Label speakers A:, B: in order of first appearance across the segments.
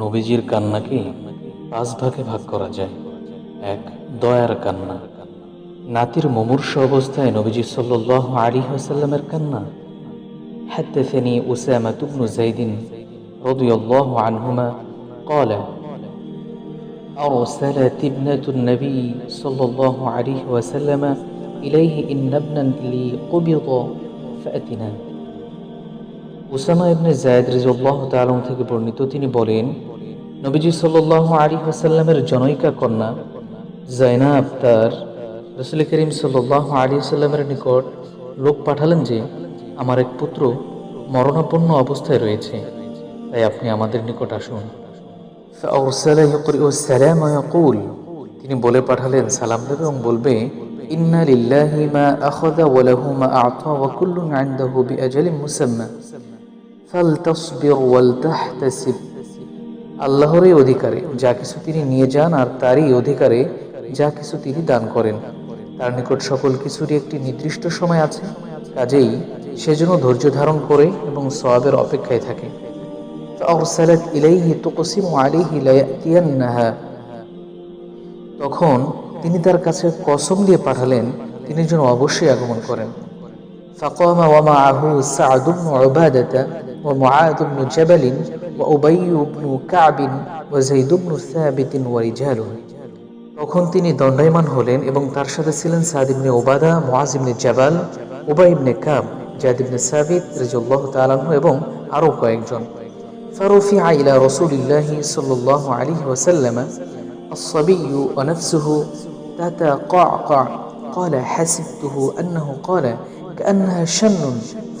A: নবীজির কান্নাকে পাঁচ ভাগে ভাগ করা যায় এক দয়ার কান্না নাতির মুমূর্ষ অবস্থায় নবীজি সাল্লাহ আলী হাসাল্লামের কান্না حدثني أسامة بن زيد رضي الله عنهما قال أرسلت ابنة النبي صلى الله عليه وسلم إليه إن ابنا لي قبض فأتنا উসামা ইবনে জায়দ রিজুল্লাহ তালম থেকে বর্ণিত, তিনি বলেন, নবীজি সাল্ল আলী হাসাল্লামের জনৈকা কন্যা জয়না আফতার রসুল করিম সাল্লাহ আলী সাল্লামের নিকট লোক পাঠালেন যে, আমার এক পুত্র মরণাপন্ন অবস্থায় রয়েছে, তাই আপনি আমাদের নিকট আসুন। তিনি বলে পাঠালেন, সালাম দেবে এবং বলবে, ইন্না লিল্লাহি মা আখাযা ওয়া লাহু মা আতা মুসাম্মা। ফালতাসবির ওয়াল তাহতাসিব আল্লাহরই অধিকারে যা কিছু তিনি নিয়ে যান আর তারই অধিকারে যা কিছু তিনি দান করেন তার নিকট সকল কিছুরই একটি নির্দিষ্ট সময় আছে কাজেই সেজন্য ধৈর্য ধারণ করে এবং সওয়াবের অপেক্ষায় থাকে فأرسلت إليه تقسم عليه ليأتينها তখন তিনি তার কাছে কসম দিয়ে পাঠালেন তিনি যেন অবশ্যই আগমন করেন فقام ومعه سعد بن عبادة ومعاذ بن جبل وأبي بن كعب وزيد بن ثابت ورجاله তখন তিনি দণ্ডায়মান হলেন এবং তার সাথে ছিলেন সাদ ইবনে ওবাদা মুআজ ইবনে জাবাল উবাই ইবনে কাব জাদ ইবনে সাবিত রাদিয়াল্লাহু তাআলা আনহু এবং আরও কয়েকজন فرفع إلى رسول الله صلى الله عليه وسلم الصبي ونفسه تتقعقع قال حسبته أنه قال كأنها شن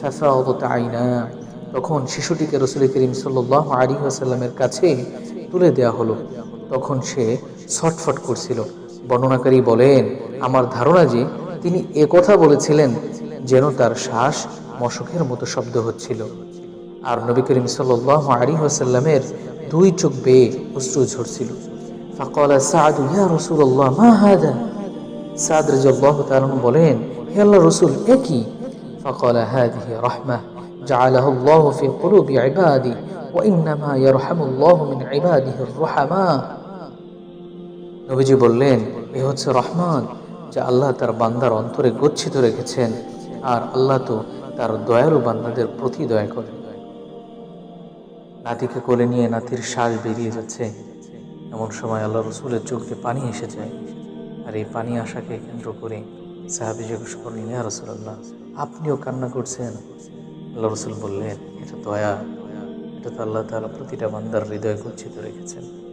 A: ففاضت عيناه তখন শিশুটিকে রসুল করিম সাল্লাহ আলী আসাল্লামের কাছে তুলে দেয়া হলো তখন সে ছটফট করছিল বর্ণনাকারী বলেন আমার ধারণা যে তিনি এ কথা বলেছিলেন যেন তার শ্বাস মশকের মতো শব্দ হচ্ছিল আর নবী করিম সাল্লাহ আলী আসাল্লামের দুই চোখ বেয়ে অশ্রু ঝরছিল فقال سعد يا رسول الله ما هذا সাদ রাদিয়াল্লাহু তাআলা বলেন হে আল্লাহ রাসূল এ কি فقال هذه رحمة جعلها الله في قلوب عبادي وإنما يرحم الله من عباده الرحماء নবীজি বললেন এ হচ্ছে রহমান যা আল্লাহ তার বান্দার অন্তরে গচ্ছিত রেখেছেন আর আল্লাহ তো তার দয়ালু বান্দাদের প্রতি দয়া করেন নাতিকে কোলে নিয়ে নাতির শ্বাস বেরিয়ে যাচ্ছে এমন সময় আল্লাহ রসুলের চোখ দিয়ে পানি এসে যায় আর এই পানি আসাকে কেন্দ্র করে সাহাবি জিজ্ঞেস করলেন, ইয়া রসুল্লাহ আপনিও কান্না করছেন? আল্লাহ রসুল বললেন, এটা দয়া, এটা তো আল্লাহ তারা প্রতিটা বান্দার হৃদয় গচ্ছিত রেখেছেন।